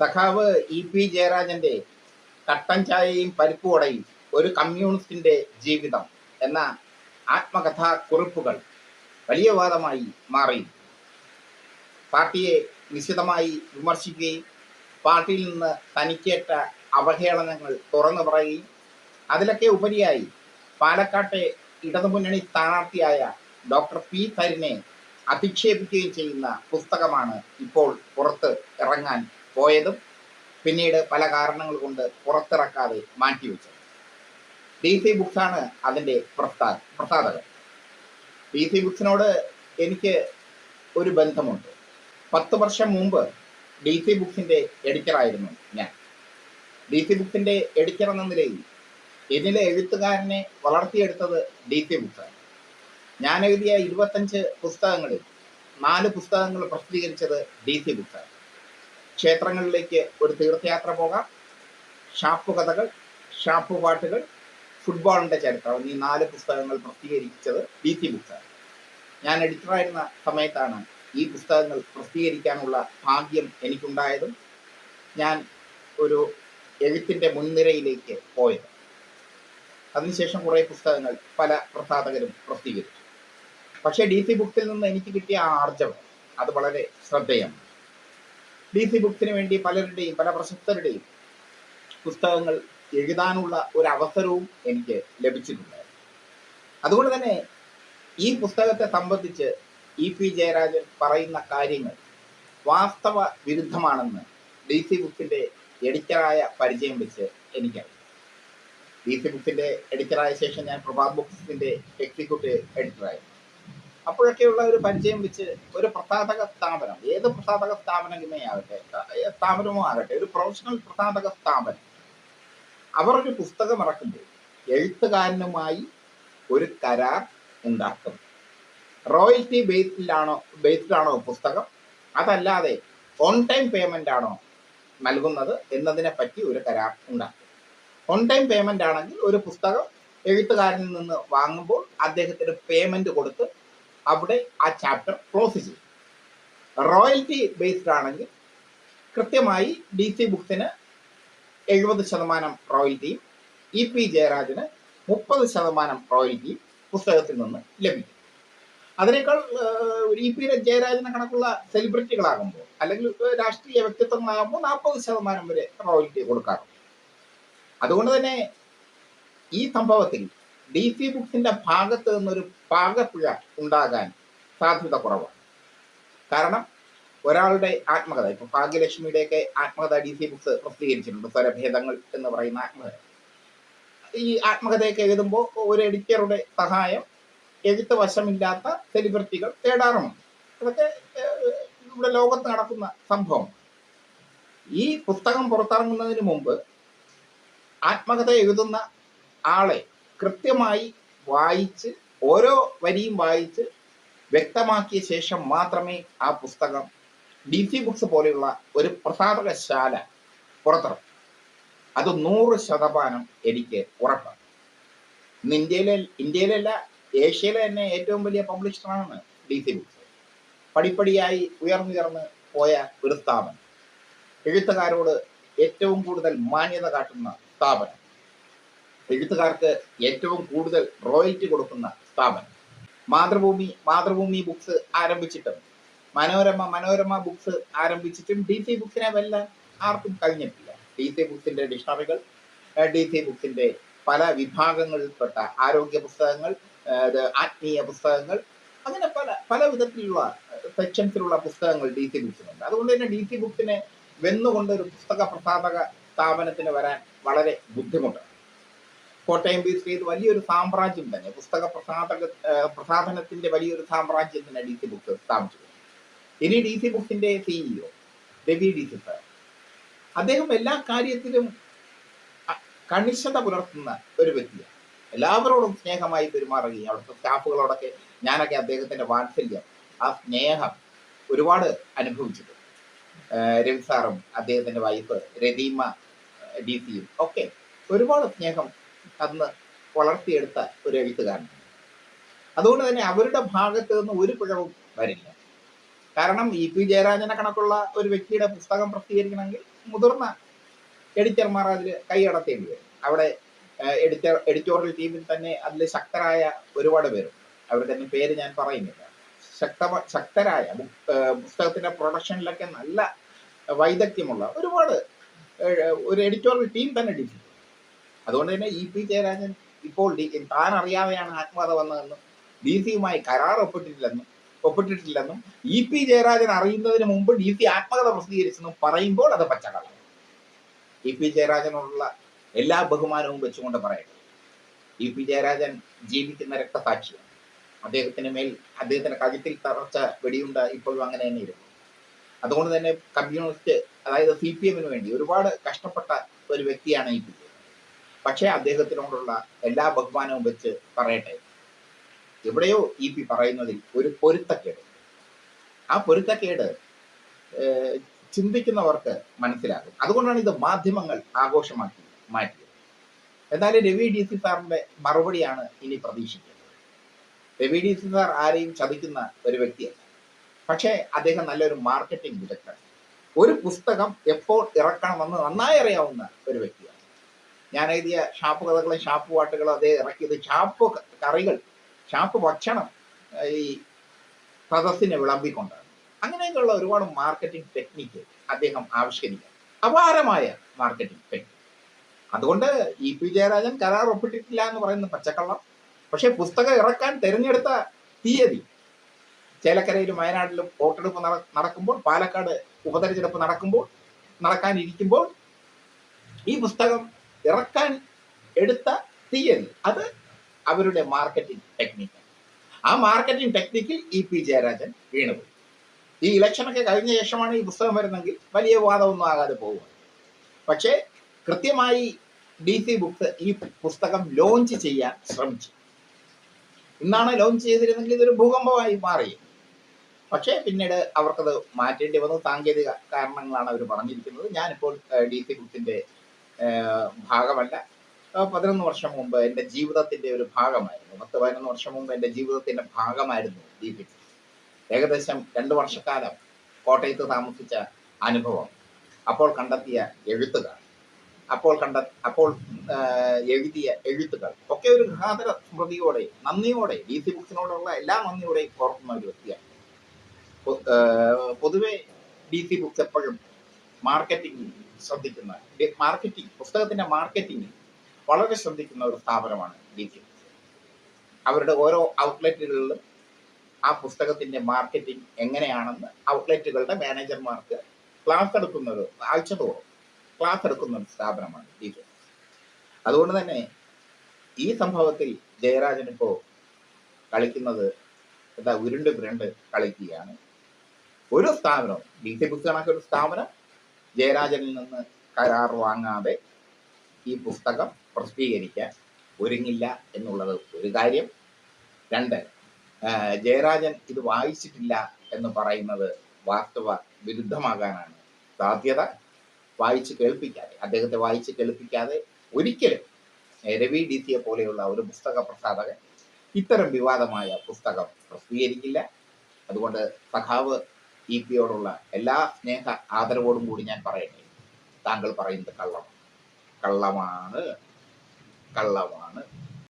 സഖാവ് E P ജയരാജന്റെ കട്ടൻ ചായയും പരിപ്പുവടയും ഒരു കമ്മ്യൂണിസ്റ്റിന്റെ ജീവിതം എന്ന ആത്മകഥാ കുറിപ്പുകൾ വലിയ വാദമായി മാറി. പാർട്ടിയെ നിശിതമായി വിമർശിക്കുകയും പാർട്ടിയിൽ നിന്ന് തനിക്കേറ്റ അവഹേളനങ്ങൾ തുറന്നു പറയുകയും അതിലൊക്കെ ഉപരിയായി പാലക്കാട്ടെ ഇടതുമുന്നണി സ്ഥാനാർത്ഥിയായ ഡോക്ടർ പി തരിനെ അധിക്ഷേപിക്കുകയും ചെയ്യുന്ന പുസ്തകമാണ് ഇപ്പോൾ പുറത്ത് ഇറങ്ങാൻ പോയതും പിന്നീട് പല കാരണങ്ങൾ കൊണ്ട് പുറത്തിറക്കാതെ മാറ്റിവെച്ചത് ഡി സി ബുക്സാണ് അതിന്റെ പ്രസ്താ പ്രസാധകൻ. ഡി സി ബുക്സിനോട് എനിക്ക് ഒരു ബന്ധമുണ്ട്. പത്ത് വർഷം മുമ്പ് ഡി സി ബുക്സിന്റെ എഡിറ്ററായിരുന്നു ഞാൻ. ഡി സി ബുക്സിന്റെ എഡിറ്റർ എന്ന നിലയിൽ എന്നിലെ എഴുത്തുകാരനെ വളർത്തിയെടുത്തത് ഡി സി ബുക്സാണ്. ഞാൻ എഴുതിയ ഇരുപത്തഞ്ച് പുസ്തകങ്ങളിൽ നാല് പുസ്തകങ്ങൾ പ്രസിദ്ധീകരിച്ചത് ഡി സി ബുക്സാണ്. ക്ഷേത്രങ്ങളിലേക്ക് ഒരു തീർത്ഥയാത്ര പോകാം. ഷാപ്പ് കഥകൾ ഷാപ്പ് പാട്ടുകൾ ഫുട്ബോളിന്റെ ചരിത്രം ഈ നാല് പുസ്തകങ്ങൾ പ്രസിദ്ധീകരിച്ചത് ഡി സി ബുക്സാണ് ഞാൻ എഡിറ്ററായിരുന്ന സമയത്താണ് ഈ പുസ്തകങ്ങൾ പ്രസിദ്ധീകരിക്കാനുള്ള ഭാഗ്യം എനിക്കുണ്ടായതും ഞാൻ ഒരു എഴുത്തിന്റെ മുൻനിരയിലേക്ക് പോയത്. അതിനുശേഷം കുറേ പുസ്തകങ്ങൾ പല പ്രസാധകരും പ്രസിദ്ധീകരിച്ചു. പക്ഷേ ഡി സി ബുക്സിൽ നിന്ന് എനിക്ക് കിട്ടിയ ആ ആർജവം അത് വളരെ ശ്രദ്ധേയമാണ്. ഡി സി ബുക്സിന് വേണ്ടി പലരുടെയും പല പ്രശസ്തരുടെയും പുസ്തകങ്ങൾ എഴുതാനുള്ള ഒരു അവസരവും എനിക്ക് ലഭിച്ചിട്ടുണ്ടായിരുന്നു. അതുകൊണ്ട് തന്നെ ഈ പുസ്തകത്തെ സംബന്ധിച്ച് ഇ പി ജയരാജൻ പറയുന്ന കാര്യങ്ങൾ വാസ്തവ വിരുദ്ധമാണെന്ന് ഡി സി ബുക്സിന്റെ എഡിറ്ററായ പരിചയം വെച്ച് എനിക്കറിയാം. ഡി സി ബുക്സിന്റെ എഡിറ്ററായ ശേഷം ഞാൻ പ്രഭാത് ബുക്സിന്റെ എക്സിക്യൂട്ടീവ് എഡിറ്ററായിരുന്നു അപ്പോഴൊക്കെയുള്ള ഒരു പരിചയം വെച്ച് ഒരു പ്രസാധക സ്ഥാപനം ഏത് പ്രസാധക സ്ഥാപനമേ ആകട്ടെ ഏ- സ്ഥാപനമോ ആകട്ടെ ഒരു പ്രൊഫഷണൽ പ്രസാധക സ്ഥാപനം. അവർ ഒരു പുസ്തകം ഇറക്കുമ്പോൾ എഴുത്തുകാരനുമായി ഒരു കരാർ ഉണ്ടാക്കും. റോയൽറ്റി ബേസിലാണോ ബേസിലാണോ പുസ്തകം? അതല്ലാതെ ഓൺ ടൈം പേയ്മെന്റ് ആണോ നൽകുന്നത് എന്നതിനെ പറ്റി ഒരു കരാർ ഉണ്ടാക്കും. ഓൺ ടൈം പേയ്മെന്റ് ആണെങ്കിൽ ഒരു പുസ്തകം എഴുത്തുകാരനിൽ നിന്ന് വാങ്ങുമ്പോൾ അദ്ദേഹത്തിന് പേയ്മെന്റ് കൊടുത്ത് അവിടെ ആ ചാപ്റ്റർ ക്ലോസ് ചെയ്യും. റോയൽറ്റി ബേസ്ഡ് ആണെങ്കിൽ കൃത്യമായി ഡി സി ബുക്സിന് എഴുപത് ശതമാനം റോയൽറ്റിയും ഇ പി ജയരാജന് മുപ്പത് ശതമാനം റോയൽറ്റിയും പുസ്തകത്തിൽ നിന്ന് ലഭിക്കും. അതിനേക്കാൾ ഇ പി ജയരാജനെ കണക്കുള്ള സെലിബ്രിറ്റികളാകുമ്പോൾ അല്ലെങ്കിൽ രാഷ്ട്രീയ വ്യക്തിത്വങ്ങളാകുമ്പോൾ നാൽപ്പത് ശതമാനം വരെ റോയൽറ്റി കൊടുക്കാറുണ്ട്. അതുകൊണ്ട് തന്നെ ഈ സംഭവത്തിൽ ഡി സി ബുക്സിന്റെ ഭാഗത്ത് നിന്നൊരു പാകപ്പിഴ ഉണ്ടാകാൻ സാധ്യത കുറവാണ്. കാരണം ഒരാളുടെ ആത്മകഥ ഇപ്പൊ ഭാഗ്യലക്ഷ്മിയുടെയൊക്കെ ആത്മകഥ ഡി സി ബുക്സ് പ്രസിദ്ധീകരിച്ചിട്ടുണ്ട് സ്വരഭേദങ്ങൾ എന്ന് പറയുന്ന ആത്മകഥ. ഈ ആത്മകഥയൊക്കെ എഴുതുമ്പോൾ ഒരു എഡിറ്ററുടെ സഹായം എഴുത്ത് വശമില്ലാത്ത സെലിബ്രിറ്റികൾ തേടാറുമുണ്ട്. അതൊക്കെ നമ്മുടെ ലോകത്ത് നടക്കുന്ന സംഭവം. ഈ പുസ്തകം പുറത്തിറങ്ങുന്നതിന് മുമ്പ് ആത്മകഥ എഴുതുന്ന ആളെ കൃത്യമായി വായിച്ച് ഓരോ വരിയും വായിച്ച് വ്യക്തമാക്കിയ ശേഷം മാത്രമേ ആ പുസ്തകം ഡി സി ബുക്സ് പോലെയുള്ള ഒരു പ്രസാധകശാല പുറത്തിറക്കും. അത് നൂറ് ശതമാനം എനിക്ക് ഉറപ്പാണ്. ഇന്ന് ഇന്ത്യയിലെ ഇന്ത്യയിലല്ല ഏഷ്യയിലെ തന്നെ ഏറ്റവും വലിയ പബ്ലിഷറാണ് ഡി സി ബുക്സ്. പടിപ്പടിയായി ഉയർന്നുയർന്ന് പോയ ഒരു സ്ഥാപനം. എഴുത്തുകാരോട് ഏറ്റവും കൂടുതൽ മാന്യത കാട്ടുന്ന സ്ഥാപനം. എഴുത്തുകാർക്ക് ഏറ്റവും കൂടുതൽ റോയൽറ്റി കൊടുക്കുന്ന സ്ഥാപനം. മാതൃഭൂമി മാതൃഭൂമി ബുക്സ് ആരംഭിച്ചിട്ടും മനോരമ മനോരമ ബുക്സ് ആരംഭിച്ചിട്ടും ഡി സി ബുക്സിനെ വെല്ലാൻ ആർക്കും കഴിഞ്ഞിട്ടില്ല. ഡി സി ബുക്സിന്റെ ഡിക്ഷണറികൾ ഡി സി ബുക്സിന്റെ പല വിഭാഗങ്ങളിൽപ്പെട്ട ആരോഗ്യ പുസ്തകങ്ങൾ ആത്മീയ പുസ്തകങ്ങൾ അങ്ങനെ പല പല വിധത്തിലുള്ള സെക്ഷൻസിലുള്ള പുസ്തകങ്ങൾ ഡി സി ബുക്സിനുണ്ട് അതുകൊണ്ട് തന്നെ ഡി സി ബുക്സിനെ വെന്നുകൊണ്ട് ഒരു പുസ്തക പ്രസാധക സ്ഥാപനത്തിന് വരാൻ വളരെ ബുദ്ധിമുട്ടാണ്. കോട്ടയം ബീച്ച് ചെയ്ത് വലിയൊരു സാമ്രാജ്യം തന്നെ. പുസ്തക പ്രസാധക പ്രസാധനത്തിന്റെ വലിയൊരു സാമ്രാജ്യം തന്നെ ഡി സി ബുക്സ് സ്ഥാപിച്ചു. ഇനി D C ബുക്സിന്റെ CEO Ravi D C sir. അദ്ദേഹം എല്ലാ കാര്യത്തിലും കണിശത പുലർത്തുന്ന ഒരു വ്യക്തിയാണ്. എല്ലാവരോടും സ്നേഹമായി പെരുമാറുകയും അവിടുത്തെ സ്റ്റാഫുകളോടൊക്കെ ഞാനൊക്കെ അദ്ദേഹത്തിന്റെ വാത്സല്യം ആ സ്നേഹം ഒരുപാട് അനുഭവിച്ചിട്ടുണ്ട്. രവി സാറും അദ്ദേഹത്തിന്റെ വൈഫ് രതീമ ഡി സിയും ഒക്കെ ഒരുപാട് സ്നേഹം അന്ന് വളർത്തിയെടുത്ത ഒരു എഴുത്തുകാരനാണ് അതുകൊണ്ട് തന്നെ അവരുടെ ഭാഗത്ത് നിന്ന് ഒരു പിഴവും വരില്ല. കാരണം ഇ പി ജയരാജനെ കണക്കുള്ള ഒരു വ്യക്തിയുടെ പുസ്തകം പ്രസിദ്ധീകരിക്കണമെങ്കിൽ മുതിർന്ന എഡിറ്റർമാർ അതിൽ കൈയടത്തേണ്ടി വരും. അവിടെ എഡിറ്റർ എഡിറ്റോറിയൽ ടീമിൽ തന്നെ അതിൽ ശക്തരായ ഒരുപാട് പേരും അവരുടെ തന്നെ പേര് ഞാൻ പറയുന്നില്ല. ശക്ത ശക്തരായ പുസ്തകത്തിന്റെ പ്രൊഡക്ഷനിലൊക്കെ നല്ല വൈദഗ്ധ്യമുള്ള ഒരുപാട് ഒരു എഡിറ്റോറിയൽ ടീം തന്നെ ഡിഫി അതുകൊണ്ട് തന്നെ ഇ പി ജയരാജൻ ഇപ്പോൾ താൻ അറിയാതെയാണ് ആത്മകഥ വന്നതെന്നും ഡി സിയുമായി കരാർ ഒപ്പിട്ടിട്ടില്ലെന്നും ഒപ്പിട്ടിട്ടില്ലെന്നും ഇ പി ജയരാജൻ അറിയുന്നതിന് മുമ്പ് ഡി സി ആത്മകഥ പ്രസിദ്ധീകരിച്ചെന്നും പറയുമ്പോൾ അത് പച്ചക്കള്ളം ഇ പി ജയരാജനോടുള്ള എല്ലാ ബഹുമാനവും വെച്ചുകൊണ്ട് പറയട്ടെ. ഇ പി ജയരാജൻ ജീവിക്കുന്ന രക്തസാക്ഷിയാണ്. അദ്ദേഹത്തിന് മേൽ അദ്ദേഹത്തിന്റെ കഴുത്തിൽ തറച്ച വെടിയുണ്ട ഇപ്പോഴും അങ്ങനെ തന്നെ ഇരുന്നു അതുകൊണ്ട് തന്നെ കമ്മ്യൂണിസ്റ്റ് അതായത് സി പി എമ്മിന് വേണ്ടി ഒരുപാട് കഷ്ടപ്പെട്ട ഒരു വ്യക്തിയാണ് ഇ പി പക്ഷേ അദ്ദേഹത്തിനോടുള്ള എല്ലാ ബഹുമാനവും വെച്ച് പറയട്ടെ. എവിടെയോ ഇ പി പറയുന്നതിൽ ഒരു പൊരുത്തക്കേട്. ആ പൊരുത്തക്കേട് ചിന്തിക്കുന്നവർക്ക് മനസ്സിലാകും. അതുകൊണ്ടാണ് ഇത് മാധ്യമങ്ങൾ ആഘോഷമാക്കി മാറ്റിയത്. എന്നാലും രവി ഡി സി സാറിന്റെ മറുപടിയാണ് ഇനി പ്രതീക്ഷിക്കുന്നത്. രവി ഡി സി സാർ ആരെയും ചതിക്കുന്ന ഒരു വ്യക്തിയല്ല. പക്ഷേ അദ്ദേഹം നല്ലൊരു മാർക്കറ്റിംഗ് വിദഗ്ധൻ. ഒരു പുസ്തകം എപ്പോൾ ഇറക്കണമെന്ന് നന്നായി അറിയാവുന്ന ഒരു വ്യക്തിയാണ്. ഞാൻ എഴുതിയ ഷാപ്പ് കഥകളും ഷാപ്പ് പാട്ടുകളും അദ്ദേഹം ഇറക്കിയത് ഷാപ്പ് കറികൾ ഷാപ്പ് ഭക്ഷണം ഈ സദസ്സിനെ വിളമ്പിക്കൊണ്ടാണ് അങ്ങനെയൊക്കെയുള്ള ഒരുപാട് മാർക്കറ്റിംഗ് ടെക്നിക്ക് അദ്ദേഹം ആവിഷ്കരിക്കുക അപാരമായ മാർക്കറ്റിംഗ് ടെക്നിക്ക്. അതുകൊണ്ട് ഇ പി ജയരാജൻ കരാർ ഒപ്പിട്ടിട്ടില്ല എന്ന് പറയുന്ന പച്ചക്കള്ളം. പക്ഷേ പുസ്തകം ഇറക്കാൻ തിരഞ്ഞെടുത്ത തീയതി. ചേലക്കരയിലും വയനാട്ടിലും വോട്ടെടുപ്പ് നട- നടക്കുമ്പോൾ പാലക്കാട് ഉപതെരഞ്ഞെടുപ്പ് നടക്കുമ്പോൾ നടക്കാനിരിക്കുമ്പോൾ ഈ പുസ്തകം ഇറക്കാൻ എടുത്ത തീയതി. അത് അവരുടെ മാർക്കറ്റിംഗ് ടെക്നിക്ക് ആ മാർക്കറ്റിംഗ് ടെക്നിക്കിൽ ഇ പി ജയരാജൻ വീണുപോയി ഈ ഇലക്ഷനൊക്കെ കഴിഞ്ഞ ശേഷമാണ് ഈ പുസ്തകം വരുന്നെങ്കിൽ വലിയ വാദമൊന്നും ആകാതെ പോകുക പക്ഷേ കൃത്യമായി ഡി സി ബുക്സ് ഈ പുസ്തകം ലോഞ്ച് ചെയ്യാൻ ശ്രമിച്ചു. ഇന്നാണ് ലോഞ്ച് ചെയ്തിരുന്നെങ്കിൽ ഇതൊരു ഭൂകമ്പമായി മാറി. പക്ഷേ പിന്നീട് അവർക്കത് മാറ്റേണ്ടി വന്നു. സാങ്കേതിക കാരണങ്ങളാണ് അവർ പറഞ്ഞിരിക്കുന്നത്. ഞാനിപ്പോൾ ഡി സി ബുക്സിന്റെ ഏഹ്, ഭാഗമല്ല. പതിനൊന്ന് വർഷം മുമ്പ് എന്റെ ജീവിതത്തിന്റെ ഒരു ഭാഗമായിരുന്നു. പത്ത് പതിനൊന്ന് വർഷം മുമ്പ് എന്റെ ജീവിതത്തിന്റെ ഭാഗമായിരുന്നു ദീപിക് ഏകദേശം രണ്ട് വർഷക്കാലം കോട്ടയത്ത് താമസിച്ച അനുഭവം. അപ്പോൾ കണ്ടെത്തിയ എഴുത്തുകൾ അപ്പോൾ കണ്ട അപ്പോൾ എഴുതിയ എഴുത്തുകൾ ഒക്കെ ഒരു ഗാതര സ്മൃതിയോടെ നന്ദിയോടെ ഡി സി ബുക്സിനോടുള്ള എല്ലാ നന്ദിയോടെയും ഓർക്കുന്ന ഒരു വ്യക്തിയാണ്. പൊതുവെ ഡി സി ബുക്സ് എപ്പോഴും മാർക്കറ്റിംഗ് ശ്രദ്ധിക്കുന്ന മാർക്കറ്റിംഗ് പുസ്തകത്തിന്റെ മാർക്കറ്റിംഗ് വളരെ ശ്രദ്ധിക്കുന്ന ഒരു സ്ഥാപനമാണ് ഡിജി അവരുടെ ഓരോ ഔട്ട്ലെറ്റുകളിലും ആ പുസ്തകത്തിന്റെ മാർക്കറ്റിംഗ് എങ്ങനെയാണെന്ന് ഔട്ട്ലെറ്റുകളുടെ മാനേജർമാർക്ക് ക്ലാസ് എടുക്കുന്ന ഒരു ആഴ്ച തോറും ക്ലാസ് എടുക്കുന്ന ഒരു സ്ഥാപനമാണ് ഡിജി അതുകൊണ്ട് തന്നെ ഈ സംഭവത്തിൽ ജയരാജൻ ഇപ്പോ കളിക്കുന്നത് എന്താ ഉരുണ്ട് പുരണ്ട് കളിക്കുകയാണ്. ഒരു സ്ഥാപനം ഡി സി ബുക്സ് കണക്കൊരു സ്ഥാപനം ജയരാജനിൽ നിന്ന് കരാർ വാങ്ങാതെ ഈ പുസ്തകം പ്രസിദ്ധീകരിക്കാൻ ഒരുങ്ങില്ല എന്നുള്ളത് ഒരു കാര്യം. രണ്ട് ജയരാജൻ ഇത് വായിച്ചിട്ടില്ല എന്ന് പറയുന്നത് വാസ്തവ വിരുദ്ധമാകാനാണ് സാധ്യത. വായിച്ച് കേൾപ്പിക്കാതെ അദ്ദേഹത്തെ വായിച്ച് കേൾപ്പിക്കാതെ ഒരിക്കലും രവി ഡി സിയെ പോലെയുള്ള ഒരു പുസ്തക പ്രസാധകൻ ഇത്തരം വിവാദമായ പുസ്തകം പ്രസിദ്ധീകരിക്കില്ല. അതുകൊണ്ട് സഖാവ് ഇ പിയോടുള്ള എല്ലാ സ്നേഹ ആദരവോടും കൂടി ഞാൻ പറയട്ടെ. താങ്കൾ പറയുന്നത് കള്ളം. കള്ളമാണ്. കള്ളമാണ്.